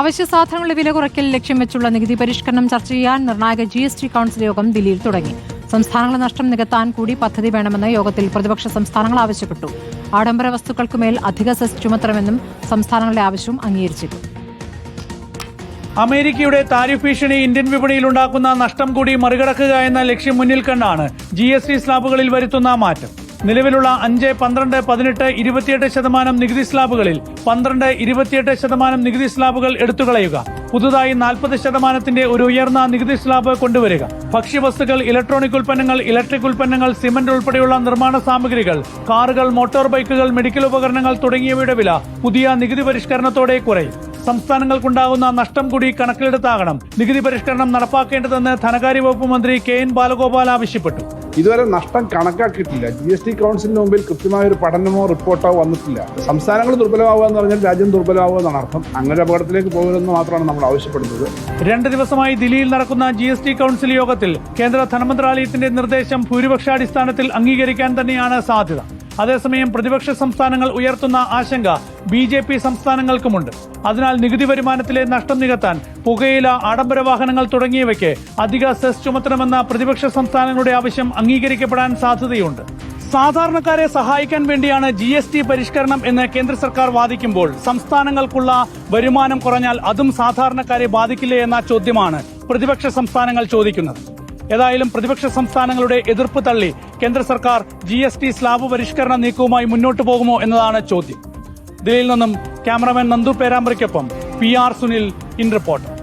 അവശ്യ സാധനങ്ങളുടെ വില കുറയ്ക്കൽ ലക്ഷ്യം വെച്ചുള്ള നികുതി പരിഷ്കരണം ചർച്ച ചെയ്യാൻ നിർണായക ജി എസ് ടി കൌൺസിൽ യോഗം ദില്ലിയിൽ തുടങ്ങി. സംസ്ഥാനങ്ങളുടെ നഷ്ടം നികത്താൻ കൂടി പദ്ധതി വേണമെന്ന് യോഗത്തിൽ പ്രതിപക്ഷ സംസ്ഥാനങ്ങൾ ആവശ്യപ്പെട്ടു. ആഡംബര വസ്തുക്കൾക്കുമേൽ അധിക സെസ് ചുമത്തണമെന്നും സംസ്ഥാനങ്ങളുടെ ആവശ്യവും അംഗീകരിച്ചിട്ടു അമേരിക്കയുടെ താരിഫ് ഭീഷണി ഇന്ത്യൻ വിപണിയിൽ ഉണ്ടാക്കുന്ന നഷ്ടം കൂടി മറികടക്കുക എന്ന ലക്ഷ്യം മുന്നിൽ കണ്ടാണ് ജി എസ് ടി സ്ലാബുകളിൽ വരുത്തുന്ന മാറ്റം. നിലവിലുള്ള അഞ്ച് പന്ത്രണ്ട് പതിനെട്ട് ഇരുപത്തിയെട്ട് ശതമാനം നികുതി സ്ലാബുകളിൽ പന്ത്രണ്ട് ഇരുപത്തിയെട്ട് ശതമാനം നികുതി സ്ലാബുകൾ എടുത്തുകളയുക. പുതുതായി നാൽപ്പത് ശതമാനത്തിന്റെ ഒരു ഉയർന്ന നികുതി സ്ലാബ് കൊണ്ടുവരിക. ഭക്ഷ്യവസ്തുക്കൾ ഇലക്ട്രോണിക് ഉൽപ്പന്നങ്ങൾ ഇലക്ട്രിക് ഉൽപ്പന്നങ്ങൾ സിമന്റ് ഉൾപ്പെടെയുള്ള നിർമ്മാണ സാമഗ്രികൾ കാറുകൾ മോട്ടോർ ബൈക്കുകൾ മെഡിക്കൽ ഉപകരണങ്ങൾ തുടങ്ങിയവയുടെ വില പുതിയ നികുതി പരിഷ്കരണത്തോടെ കുറയും. സംസ്ഥാനങ്ങൾക്കുണ്ടാകുന്ന നഷ്ടം കൂടി കണക്കിലെടുത്താകണം നികുതി പരിഷ്കരണം നടപ്പാക്കേണ്ടതെന്ന് ധനകാര്യ വകുപ്പ് മന്ത്രി കെ എൻ ബാലഗോപാൽ ആവശ്യപ്പെട്ടു. ഇതുവരെ നഷ്ടം കണക്കാക്കിയിട്ടില്ല. ജി എസ് ടി കൗൺസിലിന് മുമ്പിൽ കൃത്യമായ ഒരു പഠനമോ റിപ്പോർട്ടോ വന്നിട്ടില്ല. സംസ്ഥാനങ്ങൾ ദുർബലമാവുക എന്ന് പറഞ്ഞാൽ രാജ്യം ദുർബലമാവുക എന്നാണ് അർത്ഥം. അങ്ങനെ അപകടത്തിലേക്ക് പോകരുതെന്ന് മാത്രമാണ് നമ്മൾ ആവശ്യപ്പെടുന്നത്. രണ്ട് ദിവസമായി ദില്ലിയിൽ നടക്കുന്ന ജി എസ് ടി കൗൺസിൽ യോഗത്തിൽ കേന്ദ്ര ധനമന്ത്രാലയത്തിന്റെ നിർദ്ദേശം ഭൂരിപക്ഷാടിസ്ഥാനത്തിൽ അംഗീകരിക്കാൻ തന്നെയാണ് സാധ്യത. അതേസമയം പ്രതിപക്ഷ സംസ്ഥാനങ്ങൾ ഉയർത്തുന്ന ആശങ്ക ബി ജെ പി സംസ്ഥാനങ്ങൾക്കുമുണ്ട്. അതിനാൽ നികുതി വരുമാനത്തിലെ നഷ്ടം നികത്താൻ പുകയില ആഡംബര വാഹനങ്ങൾ തുടങ്ങിയവയ്ക്ക് അധിക സെസ് ചുമത്തണമെന്ന പ്രതിപക്ഷ സംസ്ഥാനങ്ങളുടെ ആവശ്യം അംഗീകരിക്കപ്പെടാൻ സാധ്യതയുണ്ട്. സാധാരണക്കാരെ സഹായിക്കാൻ വേണ്ടിയാണ് ജി എസ് ടി പരിഷ്കരണം എന്ന് കേന്ദ്ര സർക്കാർ വാദിക്കുമ്പോൾ സംസ്ഥാനങ്ങൾക്കുള്ള വരുമാനം കുറഞ്ഞാൽ അതും സാധാരണക്കാരെ ബാധിക്കില്ലേ എന്ന ചോദ്യമാണ് പ്രതിപക്ഷ സംസ്ഥാനങ്ങൾ ചോദിക്കുന്നത്. ഏതായാലും പ്രതിപക്ഷ സംസ്ഥാനങ്ങളുടെ എതിർപ്പ് തള്ളി കേന്ദ്ര സർക്കാർ ജി എസ് ടി സ്ലാബ് പരിഷ്കരണ നീക്കവുമായി മുന്നോട്ടു പോകുമോ എന്നതാണ് ചോദ്യം. ദില്ലിയിൽ നിന്നും cameraman Nandu പേരാമ്പ്രയ്ക്കൊപ്പം P R Sunil in reporter